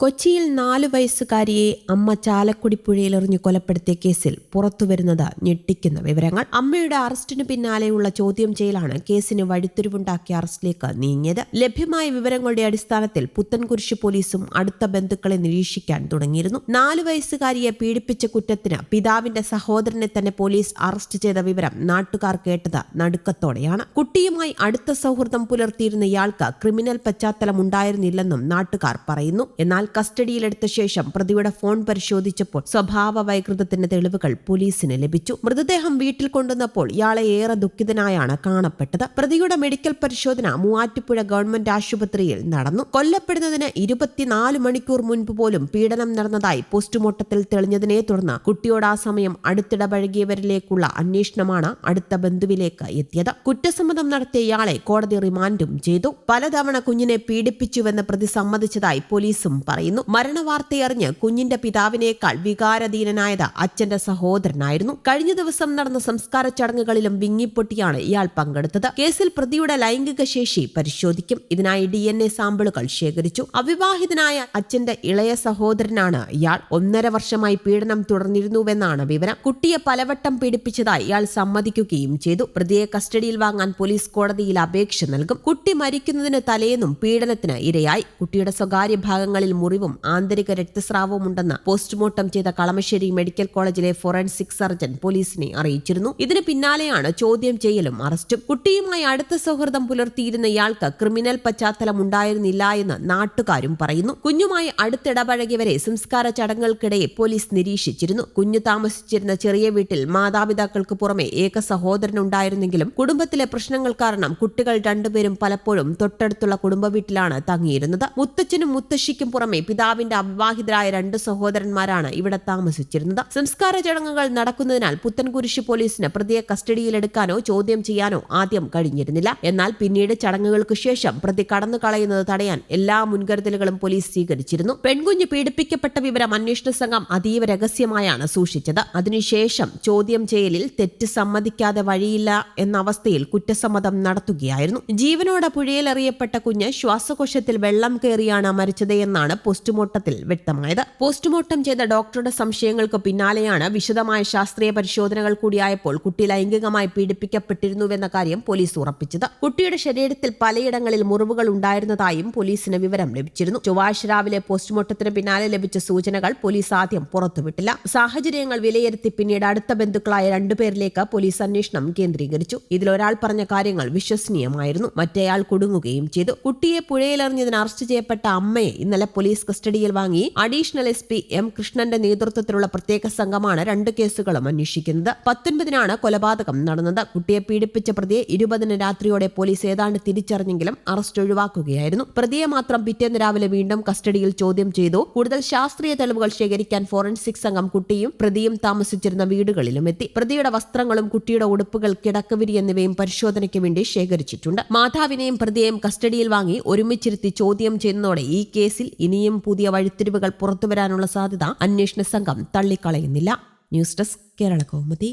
കൊച്ചിയിൽ നാലു വയസ്സുകാരിയെ അമ്മ ചാലക്കുടി പുഴയിലെറിഞ്ഞു കൊലപ്പെടുത്തിയ കേസിൽ പുറത്തുവരുന്നത് ഞെട്ടിക്കുന്ന വിവരങ്ങൾ. അമ്മയുടെ അറസ്റ്റിന് പിന്നാലെയുള്ള ചോദ്യം ചെയ്യലാണ് കേസിന് വഴിത്തിരിവുണ്ടാക്കിയ അറസ്റ്റിലേക്ക് നീങ്ങിയത്. ലഭ്യമായ വിവരങ്ങളുടെ അടിസ്ഥാനത്തിൽ പുത്തൻകുരിശ് പോലീസും അടുത്ത ബന്ധുക്കളെ നിരീക്ഷിക്കാൻ തുടങ്ങിയിരുന്നു. നാലു വയസ്സുകാരിയെ പീഡിപ്പിച്ച കുറ്റത്തിന് പിതാവിന്റെ സഹോദരനെ തന്നെ പോലീസ് അറസ്റ്റ് ചെയ്ത വിവരം നാട്ടുകാർ കേട്ടത് നടുക്കത്തോടെയാണ്. കുട്ടിയുമായി അടുത്ത സൗഹൃദം പുലർത്തിയിരുന്ന ഇയാൾക്ക് ക്രിമിനൽ പശ്ചാത്തലം ഉണ്ടായിരുന്നില്ലെന്നും നാട്ടുകാർ പറയുന്നു. എന്നാൽ കസ്റ്റഡിയിലെടുത്ത ശേഷം പ്രതിയുടെ ഫോൺ പരിശോധിച്ചപ്പോൾ സ്വഭാവ വൈകൃതത്തിന്റെ തെളിവുകൾ പോലീസിന് ലഭിച്ചു. മൃതദേഹം വീട്ടിൽ കൊണ്ടുവന്നപ്പോൾ ഇയാളെ ഏറെ ദുഃഖിതനായാണ് കാണപ്പെട്ടത്. പ്രതിയുടെ മെഡിക്കൽ പരിശോധന മൂവാറ്റുപുഴ ഗവൺമെന്റ് ആശുപത്രിയിൽ നടന്നു. കൊല്ലപ്പെടുന്നതിന് ഇരുപത്തിനാല് മണിക്കൂർ മുൻപ് പോലും പീഡനം നടന്നതായി പോസ്റ്റ്മോർട്ടത്തിൽ തെളിഞ്ഞതിനെ തുടർന്ന് കുട്ടിയോട് ആ സമയം അടുത്തിടപഴകിയവരിലേക്കുള്ള അന്വേഷണമാണ് അടുത്ത ബന്ധുവിലേക്ക് എത്തിയത്. കുറ്റസമ്മതം നടത്തിയ ഇയാളെ കോടതി റിമാൻഡും ചെയ്തു. പലതവണ കുഞ്ഞിനെ പീഡിപ്പിച്ചുവെന്ന് പ്രതി സമ്മതിച്ചതായി പോലീസും പറയുന്നു. മരണവാർത്തയറിഞ്ഞ് കുഞ്ഞിന്റെ പിതാവിനേക്കാൾ വികാരധീനനായത് അച്ഛന്റെ സഹോദരനായിരുന്നു. കഴിഞ്ഞ ദിവസം നടന്ന സംസ്കാര ചടങ്ങുകളിലും വിങ്ങിപ്പൊട്ടിയാണ് ഇയാൾ പങ്കെടുത്തത്. കേസിൽ പ്രതിയുടെ ലൈംഗിക ശേഷി പരിശോധിക്കും. ഇതിനായി ഡി എൻ എ സാമ്പിളുകൾ ശേഖരിച്ചു. അവിവാഹിതനായ അച്ഛന്റെ ഇളയ സഹോദരനാണ് ഇയാൾ. ഒന്നര വർഷമായി പീഡനം തുടർന്നിരുന്നുവെന്നാണ് വിവരം. കുട്ടിയെ പലവട്ടം പീഡിപ്പിച്ചതായി ഇയാൾ സമ്മതിക്കുകയും ചെയ്തു. പ്രതിയെ കസ്റ്റഡിയിൽ വാങ്ങാൻ പോലീസ് കോടതിയിൽ അപേക്ഷ നൽകും. കുട്ടി മരിക്കുന്നതിന് തലേന്നും പീഡനത്തിന് ഇരയായി. കുട്ടിയുടെ സ്വകാര്യ ഭാഗങ്ങളിൽ മുറിവും ആന്തരിക രക്തസ്രാവവും ഉണ്ടെന്ന് പോസ്റ്റ്മോർട്ടം ചെയ്ത കളമശ്ശേരി മെഡിക്കൽ കോളേജിലെ ഫോറൻസിക് സർജൻ പോലീസിനെ അറിയിച്ചിരുന്നു. ഇതിന് പിന്നാലെയാണ് ചോദ്യം ചെയ്യലും അറസ്റ്റും. കുട്ടിയുമായി അടുത്ത സൗഹൃദം പുലർത്തിയിരുന്ന ഇയാൾക്ക് ക്രിമിനൽ പശ്ചാത്തലം ഉണ്ടായിരുന്നില്ല എന്ന് നാട്ടുകാരും പറയുന്നു. കുഞ്ഞുമായി അടുത്തിടപഴകിയവരെ സംസ്കാര ചടങ്ങുകൾക്കിടെ പോലീസ് നിരീക്ഷിച്ചിരുന്നു. കുഞ്ഞു താമസിച്ചിരുന്ന ചെറിയ വീട്ടിൽ മാതാപിതാക്കൾക്ക് പുറമെ ഏക സഹോദരൻ ഉണ്ടായിരുന്നെങ്കിലും കുടുംബത്തിലെ പ്രശ്നങ്ങൾ കാരണം കുട്ടികൾ രണ്ടുപേരും പലപ്പോഴും തൊട്ടടുത്തുള്ള കുടുംബ വീട്ടിലാണ് തങ്ങിയിരുന്നത്. മുത്തച്ഛനും മുത്തശ്ശിക്കും പുറമെ പിതാവിന്റെ അവിവാഹിതരായ രണ്ട് സഹോദരന്മാരാണ് ഇവിടെ താമസിച്ചിരുന്നത്. സംസ്കാര ചടങ്ങുകൾ നടക്കുന്നതിനാൽ പുത്തൻകുരിശ് പോലീസിന് പ്രതിയെ കസ്റ്റഡിയിലെടുക്കാനോ ചോദ്യം ചെയ്യാനോ ആദ്യം കഴിഞ്ഞിരുന്നില്ല. എന്നാൽ പിന്നീട് ചടങ്ങുകൾക്ക് ശേഷം പ്രതി കടന്നു കളയുന്നത് തടയാൻ എല്ലാ മുൻകരുതലുകളും പോലീസ് സ്വീകരിച്ചിരുന്നു. പെൺകുഞ്ഞ് പീഡിപ്പിക്കപ്പെട്ട വിവരം അന്വേഷണ സംഘം അതീവ രഹസ്യമായാണ് സൂക്ഷിച്ചത്. അതിനുശേഷം ചോദ്യം ചെയ്യലിൽ തെറ്റ് സമ്മതിക്കാതെ വഴിയില്ല എന്ന അവസ്ഥയിൽ കുറ്റസമ്മതം നടത്തുകയായിരുന്നു. ജീവനോടെ പുഴയിലെറിയപ്പെട്ട കുഞ്ഞ് ശ്വാസകോശത്തിൽ വെള്ളം കയറിയാണ് മരിച്ചത് എന്നാണ് പോസ്റ്റ്മോർട്ടത്തിൽ വ്യക്തമായത്. പോസ്റ്റ്മോർട്ടം ചെയ്ത ഡോക്ടറുടെ സംശയങ്ങൾക്ക് പിന്നാലെയാണ് വിശദമായ ശാസ്ത്രീയ പരിശോധനകൾ കൂടിയായപ്പോൾ കുട്ടി ലൈംഗികമായി പീഡിപ്പിക്കപ്പെട്ടിരുന്നുവെന്ന കാര്യം പോലീസ് ഉറപ്പിച്ചത്. കുട്ടിയുടെ ശരീരത്തിൽ പലയിടങ്ങളിൽ മുറിവുകൾ ഉണ്ടായിരുന്നതായും പോലീസിന് വിവരം ലഭിച്ചിരുന്നു. ചൊവ്വാഴ്ച രാവിലെ പോസ്റ്റ്മോർട്ടത്തിന് പിന്നാലെ ലഭിച്ച സൂചനകൾ പോലീസ് ആദ്യം പുറത്തുവിട്ടില്ല. സാഹചര്യങ്ങൾ വിലയിരുത്തി പിന്നീട് അടുത്ത ബന്ധുക്കളായ രണ്ടുപേരിലേക്ക് പോലീസ് അന്വേഷണം കേന്ദ്രീകരിച്ചു. ഇതിലൊരാൾ പറഞ്ഞ കാര്യങ്ങൾ വിശ്വസനീയമായിരുന്നു. മറ്റേയാൾ കുടുങ്ങുകയും ചെയ്തു. കുട്ടിയെ പുഴയിലെറിഞ്ഞതിന് അറസ്റ്റ് ചെയ്യപ്പെട്ട അമ്മയെ ഇന്നലെ പോലീസ് കസ്റ്റഡിയിൽ വാങ്ങി അഡീഷണൽ എസ് പി എം കൃഷ്ണന്റെ നേതൃത്വത്തിലുള്ള പ്രത്യേക സംഘമാണ് രണ്ട് കേസുകളും അന്വേഷിക്കുന്നത്. പത്തൊൻപതിനാണ് കൊലപാതകം നടന്നത്. കുട്ടിയെ പീഡിപ്പിച്ച പ്രതിയെ ഇരുപതിന് രാത്രിയോടെ പോലീസ് ഏതാണ്ട് തിരിച്ചറിഞ്ഞെങ്കിലും അറസ്റ്റ് ഒഴിവാക്കുകയായിരുന്നു. പ്രതിയെ മാത്രം പിറ്റേന്ന് രാവിലെ വീണ്ടും കസ്റ്റഡിയിൽ ചോദ്യം ചെയ്തു. കൂടുതൽ ശാസ്ത്രീയ തെളിവുകൾ ശേഖരിക്കാൻ ഫോറൻസിക് സംഘം കുട്ടിയും പ്രതിയും താമസിച്ചിരുന്ന വീടുകളിലും എത്തി. പ്രതിയുടെ വസ്ത്രങ്ങളും കുട്ടിയുടെ ഉടുപ്പുകൾ കിടക്കവിരി എന്നിവയും പരിശോധനയ്ക്ക് വേണ്ടി ശേഖരിച്ചിട്ടുണ്ട്. മാതാവിനെയും പ്രതിയെയും കസ്റ്റഡിയിൽ വാങ്ങി ഒരുമിച്ചിരുത്തി ചോദ്യം ചെയ്യുന്നതോടെ ഈ കേസിൽ ഇനിയും പുതിയ വഴിത്തിരിവുകൾ പുറത്തുവരാനുള്ള സാധ്യത അന്വേഷണ സംഘം തള്ളിക്കളയുന്നില്ല. News desk Kerala Kaumudi.